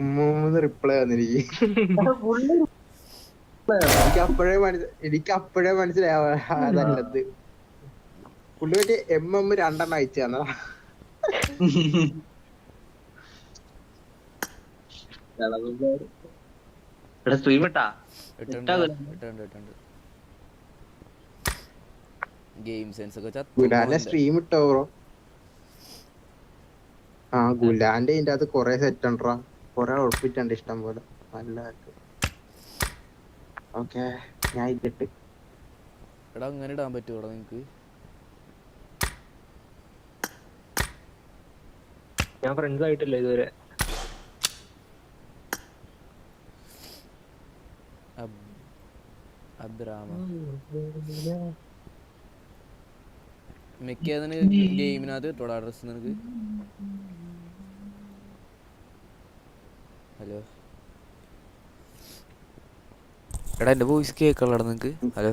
ഉമ്മൂന്ന് reply വന്നിരിക്കും. എനിക്ക് അപ്പോഴേ മനസ്സി എനിക്ക് അപ്പോഴേ അതല്ലത്. പുള്ളി മറ്റേ എം എം രണ്ടെണ്ണം അയച്ചു തന്നതാ. സ്ട്രീം ഇട്ടാ? ഇട്ടുണ്ട് ഇട്ടാ ഇട്ടുണ്ട് ഇട്ടുണ്ട് ഗെയിം സെൻസ് ഒക്കെ ഗുലാന്റെ സ്ട്രീം ഇട്ടോ ബ്രോ ആ ഗുലാന്റെ ഇതിന്റെ അകത്ത് കൊറേ സെറ്റ് ഉണ്ടോ? കൊറേ ഉറപ്പിട്ടുണ്ട് ഇഷ്ടം പോലെ. നല്ല ഓക്കെ ഞാൻ ഇട്ടിട്ട് എടാ അങ്ങനെ ഇടാൻ പറ്റുമോടാ നിങ്ങക്ക് ഞാൻ ഫ്രണ്ട്സ് ആയിട്ടില്ല ഇതുവരെ. മിക്ക ഗെയിമിനകത്ത് ഇട്ടോടാ അഡ്രസ് നിനക്ക്. ഹലോ എടാ എന്റെ വോയിസ് കേൾക്കള്ളടാ നിനക്ക് ഹലോ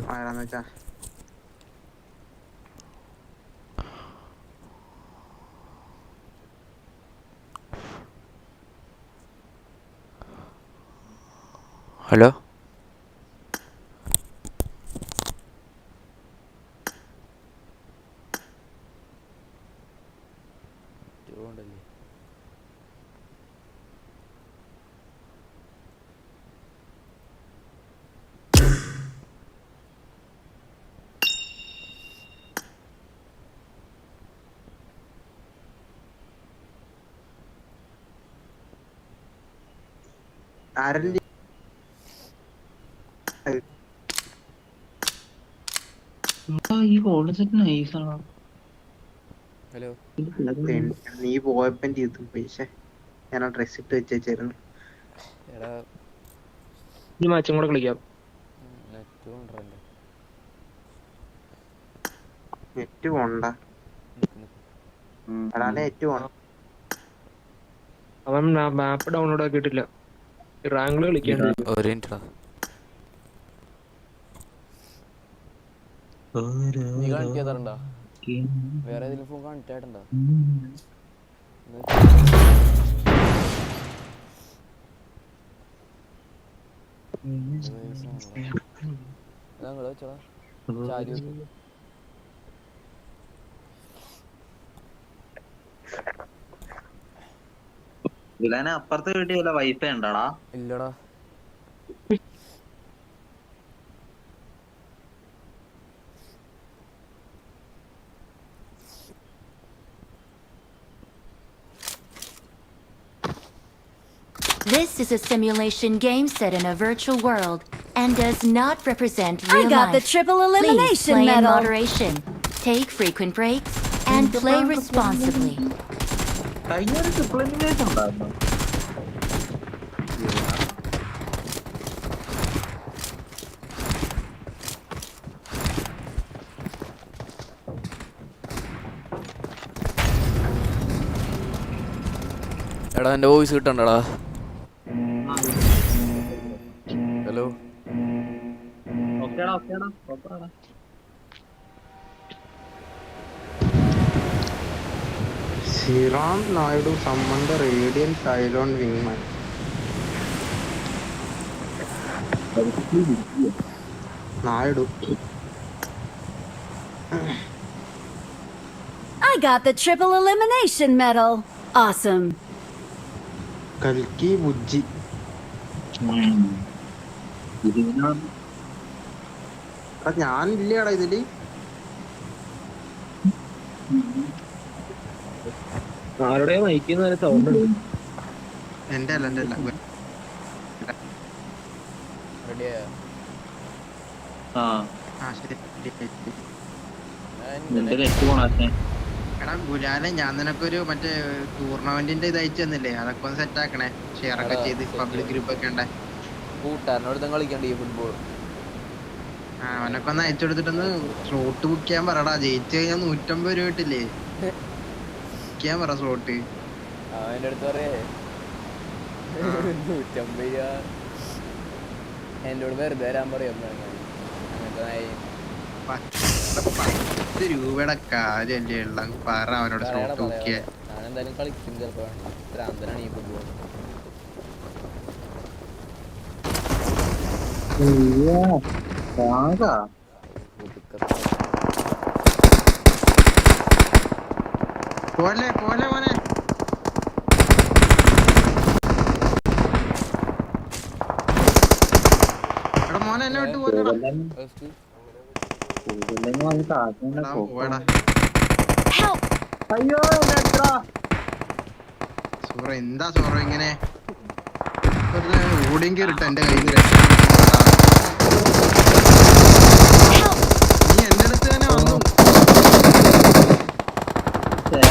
ഹലോ ഈ സെറ്റ് നൈസ് ആണ്. ഹലോ നീ പോയപ്പോ ശ്ശെ. ഞാൻ ആ ഡ്രസ് ഇട്ട് വെച്ചേച്ചായിരുന്നു ഈ മാച്ചും കൂടെ കളിക്കാം. നെറ്റ് പോണ്ട അവൻ മാപ്പ് ഡൗൺലോഡ് ആക്കിയിട്ടില്ല. റാങ്കിൾ കളിക്കാൻ ഒരു മിനിറ്റടാ നീ കണക്ട് ചെയ്തിട്ടുണ്ടോ വേറെ ഏതെങ്കിലും ഫോൺ കണക്ട് ആയിട്ടുണ്ടോ? ഞങ്ങൾ വെച്ചോടാ ചാരി വെക്ക്. ഗുലാനെ അപ്പുറത്തെ വീട്ടിൽ വല്ല വൈഫൈ ഉണ്ടടാ ഇല്ലടാ This is a simulation game set in a virtual world and does not represent I real got the life. triple Please elimination play in medal. moderation. Take frequent breaks and play responsibly. കഴിഞ്ഞ ഒരു triple elimination ഉണ്ടായിരുന്നു. എടാ എന്റെ voice കിട്ടണ്ടടാ. Hello ഓക്കേടാ ഓക്കേടാ. ഓക്കേടാ Sriram Naidu summoned radiant Ceylon വിങ്മാൻ. Naidu. I got the triple elimination medal. Awesome. കൽക്കി ബുജ്ജി. ഇല്ലടാ ഇതിൽ. ആരുടെ മൈക്കുന്ന സൗണ്ട് ഉണ്ട്? എന്റെ അല്ല എന്റെ അല്ല. ആ. ആ ശരി നിന്റെ നെറ്റ് പോണേ എടാ ഗുലാലെ ഞാൻ നിനക്കൊരു മറ്റേ ടൂർണമെന്റിന്റെ ഇത് അയച്ചു തന്നില്ലേ? അതൊക്കെ ഒന്ന് സെറ്റ് ആക്കണേ. ഷെയർ ഒക്കെ ചെയ്ത് പബ്ലിക് ഗ്രൂപ്പ് ഒക്കെ ഉണ്ടേ. കൂട്ടുകാരനോട് കളിക്കണ്ടേ കളിക്കണ്ട ഈ ഫുട്ബോൾ ആ അവനൊക്കെ ഒന്ന് അയച്ചു കൊടുത്തിട്ടൊന്ന് സ്ലോട്ട് ബുക്ക് ചെയ്യാൻ പറടാ. ജയിച്ചു കഴിഞ്ഞാൽ നൂറ്റമ്പത് രൂപ കിട്ടില്ലേ? വിൽക്കാൻ പറ സ്ലോട്ട് അവന്റെ അടുത്ത് പറയേ എന്നോട് വെറുതെ വരാൻ പറയും അവനോട് സ്ലോട്ട് ഞാനെന്തായാലും കളിക്കും ചിലപ്പോ. ഭ്രാന്തനാണ് ഈ ഫുട്ബോൾ Yeah, പോലെ പോലെ മോനെ എടാ മോനെ എന്നെ വിട്ട് പോലെടാ! അയ്യോ. സൂറ എന്താ സൂറ ഇങ്ങനെ ഓടിയെങ്കിൽ ഇട്ട എന്റെ കയ്യിൽ നിന്ന് Help! നീ എന്റെ അടുത്ത് തന്നെ വന്നു ഛേ,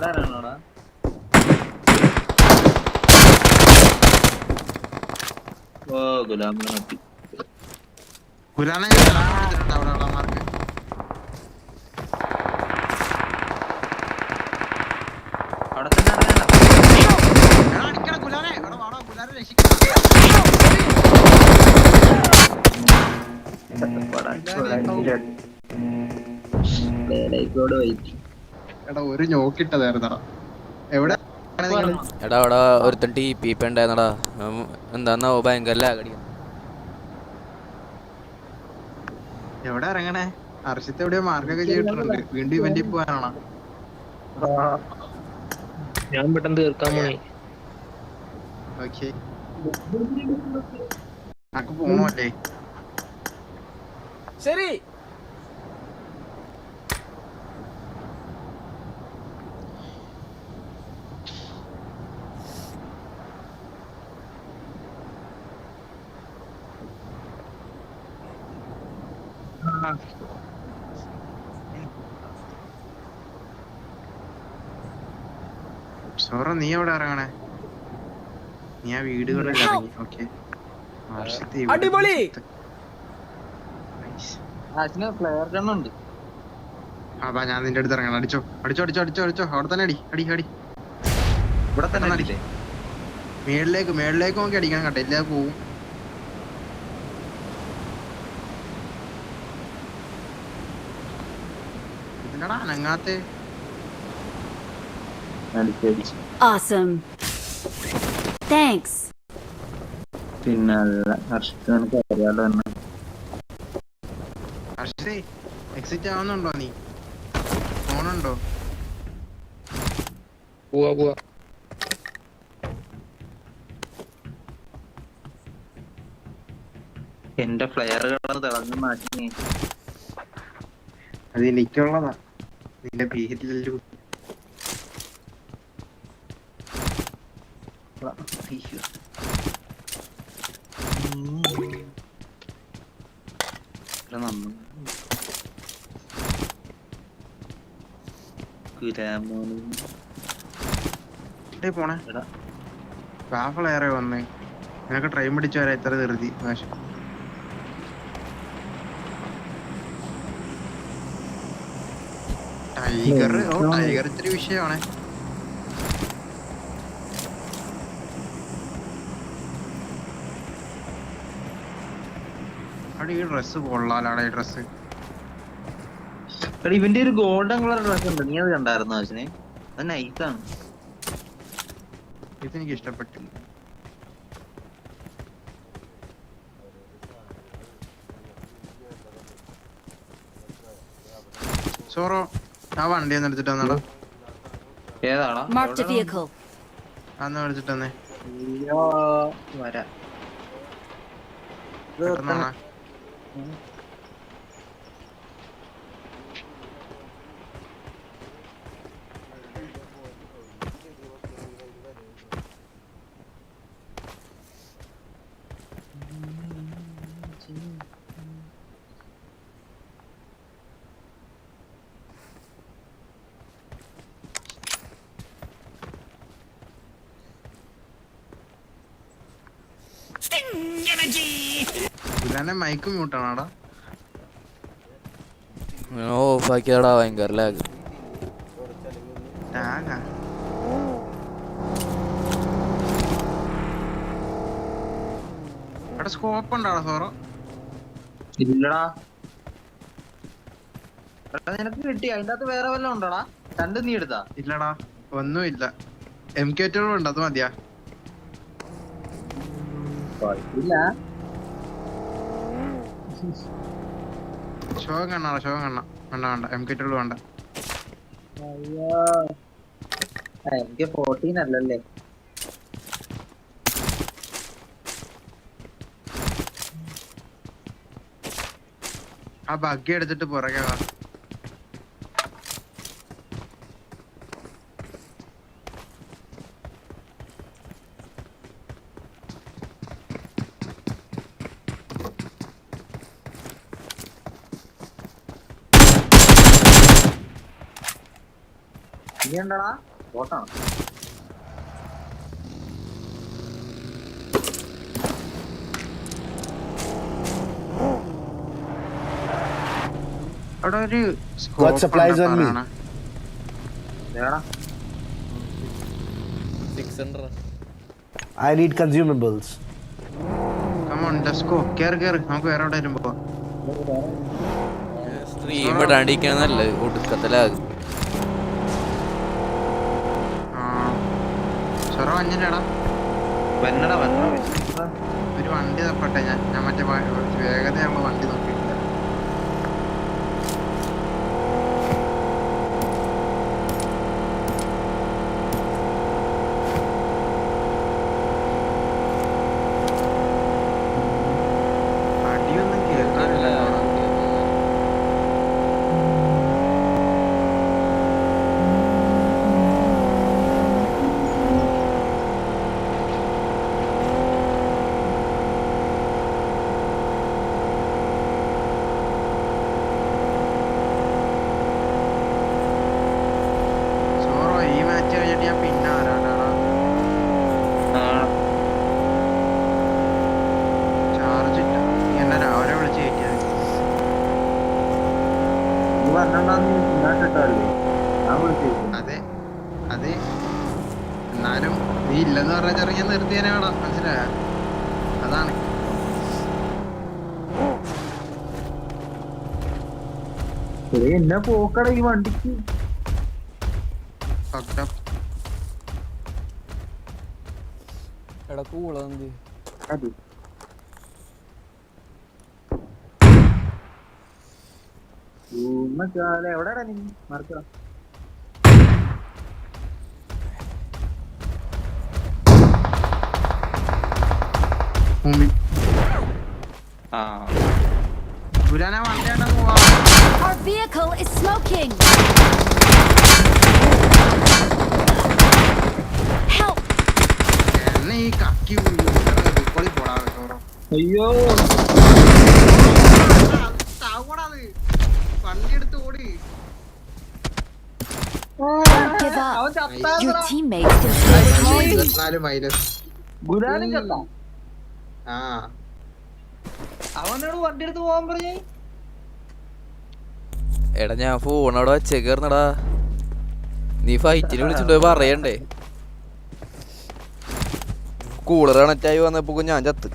ആരാണോടാ? ഓ ഗുലാമിനെ മത്തി കൊടുത്തിട്ടുണ്ട് അവിടെ ഉള്ള മാർക്ക് ചുളങ്ങിലെ. വേലയ്ക്കോട് എടാ ഒരു ഞോക്കിട്ടതായിരുന്നടാ എവിടെ? എടാ അവിടെ ഒരുത്തൻ ടി പി ഇപ്പൊ ഉണ്ടായിരുന്നടാ എന്താന്നാ ഭയങ്കര ലാഗടി. എവിടെ ഇറങ്ങണേ? ഹർഷത്ത് എവിടെയോ മാർക്കൊക്കെ ചെയ്തിട്ടുണ്ട്. വീണ്ടും ഇവന്റിൽ പോകാനാണോ? ഞാൻ പെട്ടെന്ന് തീർക്കാൻ പോണേ. ഓക്കെ. പോണല്ലേ ശരി. സോറ നീ എവിടെ ഇറങ്ങണേ? നീ ആ വീടുകളിൽ ഇറങ്ങി. ഓക്കെ അടിപൊളി. അതാ ഞാൻ നിന്റെ അടുത്ത് ഇറങ്ങണം അടിച്ചോ. അടിച്ചോ അടിച്ചോ അടിച്ചോ അടിച്ചോ. അവിടെ തന്നെ അടി അടി അടി. ഇവിടെ തന്നെ അടിച്ചേ മേളിലേക്ക് മേളിലേക്ക് നോക്കി അടിക്കണം കേട്ടോ. എല്ലാ പോവും. അനങ്ങാത്തെ? Awesome. Thanks. പിന്നെ ഹർഷിത് നിനക്ക് അറിയാലോ എന്നെ. എക്സിറ്റ് ആവുന്നുണ്ടോ നീ? ഫോണുണ്ടോ പോവാ പോവാ. എന്റെ ഫ്ലെയറുകൾ തിളങ്ങുന്ന മാറ്റി. അത് എനിക്കുള്ളതാ. നിന്റെ പേരിലല്ലോ പോണേ? വന്നേ. നിനക്ക് ട്രെയിൻ പിടിച്ചു വരാ ഇത്ര ധൃതി. മാഷ് ടൈഗർ ഓ ടൈഗർ ഇത്തിരി വിഷയമാണ്. അവിടെ ഈ ഡ്രസ് ഈ ഡ്രസ് ഇവന്റെ ഒരു ഗോൾഡൻ കളർ ഡ്രസ് ഉണ്ട്. നീ അത് കണ്ടായിരുന്നു ആശിനെ അത് നൈസാണ് ഇതെനിക്ക് ഇഷ്ടപ്പെട്ടില്ല. സോറോ ആ വണ്ടി ഒന്ന് എടുത്തിട്ട് വന്നടാ. ഏതാടാ? Marked a vehicle. അന്ന് എടുത്തിട്ട് വന്നേ. വരാ. പെട്ടെന്ന്. ഗുലാനെ മൈക്ക് മ്യൂട്ടാണോടാ ഭയങ്കര ലാഗ് ടാഗാ. എടാ സ്കോപ്പ് ഉണ്ടോടാ സോറോ? ഇല്ലടാ. എടാ നിനക്ക് കിട്ടി. അതിന്റെ അകത്ത് വേറെ വല്ലതും ഉണ്ടോടാ? രണ്ട് നീ എടുത്താ. ഇല്ലടാ ഒന്നുമില്ല. എം കെ ഉണ്ട് അത് മതിയാ. കുഴപ്പമില്ല ശോകം കണ്ണാ ശോകം കണ്ണ. വേണ്ട വേണ്ട. എം കെ വേണ്ട. അയ്യോ. ആ, എനിക്ക് ഫോർട്ടീൻ അല്ലല്ലേ? ആ ബഗ്ഗി എടുത്തിട്ട് പുറകെ വാ. ഇനി ഉണ്ടടാ ബോട്ടാണ്? അവിടെ ഒരു supplies on me. ഏടാ I കമോൺ ഡെസ്കോ കേറ് കേറ്. നമുക്ക് വേറെ എവിടെ വരുമ്പോ സ്ട്രീം ഇടാണ്ടിരിക്കാൻ നല്ലത് ഒടുക്കത്തിലാകും ആ ചെറു വന്നടാ വന്നടാ. ഒരു വണ്ടി തപ്പട്ടെ ഞാൻ. ഞാൻ മറ്റേ വേഗത വേഗതയാകുമ്പോ വണ്ടി നോക്കിയിട്ടില്ല അടിയൊന്നും കേൾക്കാനില്ല സോറോ ഈ മാച്ച് കഴിഞ്ഞിട്ട് ഞാൻ പിന്നെ ആരാടാ ചാർജ് ഇല്ല നീ എന്നെ രാവിലെ വിളിച്ച് കയറ്റിയത് നീ വന്നോണ്ടാന്ന് ഇല്ലാട്ടിട്ടല്ലേ ഞാൻ വിളിച്ചു അതെ. അതെ എന്നാലും നീ ഇല്ലെന്ന് പറഞ്ഞ ചെറിയ നിർത്തിയനെ വേണം. മനസ്സിലായ? അതാണ്. എന്നെ പോക്കട ഈ വണ്ടിക്ക്. എടക്കൂളന്തി. എടാ കൂളന്ത് അത്. എവിടെടാ നീ? മറക്കടാ മുമ്പിൽ ആ. ഗുലാന വണ്ടിയാണ്ട പോവാ. Our vehicle is smoking! Help! എന്നെ ഈ കക്കി കൊളി പോടാ സോറോ അയ്യോ. വണ്ടി എടുത്ത് ഓടി. Your teammates ഇരുപത്തിനാല് മൈനസ്. ചത്ത? ആ. അവനോട് വണ്ടി എടുത്ത് പോകാൻ പറഞ്ഞേ. എടാ ഞാൻ ഫോൺ അവിടെ നീ ഫൈറ്റിന് വിളിച്ചിട്ട് പറയണ്ടേ? കൂളർ കണക്റ്റായി വന്നപ്പോ ഞാൻ ചത്ത്.